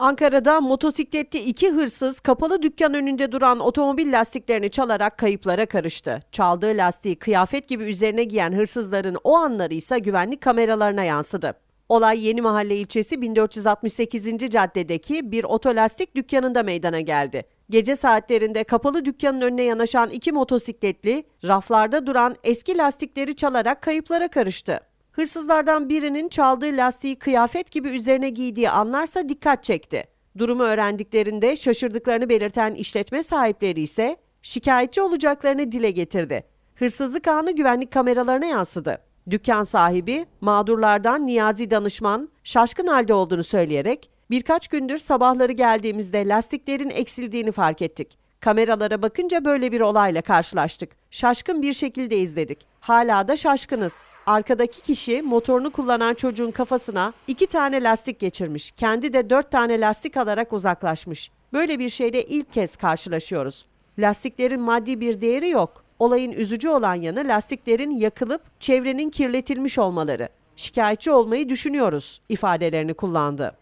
Ankara'da motosikletli iki hırsız kapalı dükkan önünde duran otomobil lastiklerini çalarak kayıplara karıştı. Çaldığı lastiği kıyafet gibi üzerine giyen hırsızların o anları ise güvenlik kameralarına yansıdı. Olay Yeni Mahalle ilçesi 1468. caddedeki bir otolastik dükkanında meydana geldi. Gece saatlerinde kapalı dükkanın önüne yanaşan iki motosikletli raflarda duran eski lastikleri çalarak kayıplara karıştı. Hırsızlardan birinin çaldığı lastiği kıyafet gibi üzerine giydiği anlarsa dikkat çekti. Durumu öğrendiklerinde şaşırdıklarını belirten işletme sahipleri ise şikayetçi olacaklarını dile getirdi. Hırsızlık anı güvenlik kameralarına yansıdı. Dükkan sahibi mağdurlardan Niyazi Danışman şaşkın halde olduğunu söyleyerek birkaç gündür sabahları geldiğimizde lastiklerin eksildiğini fark ettik. Kameralara bakınca böyle bir olayla karşılaştık. Şaşkın bir şekilde izledik. Hala da şaşkınız. Arkadaki kişi motorunu kullanan çocuğun kafasına iki tane lastik geçirmiş. Kendi de dört tane lastik alarak uzaklaşmış. Böyle bir şeyle ilk kez karşılaşıyoruz. Lastiklerin maddi bir değeri yok. Olayın üzücü olan yanı lastiklerin yakılıp çevrenin kirletilmiş olmaları. Şikayetçi olmayı düşünüyoruz ifadelerini kullandı.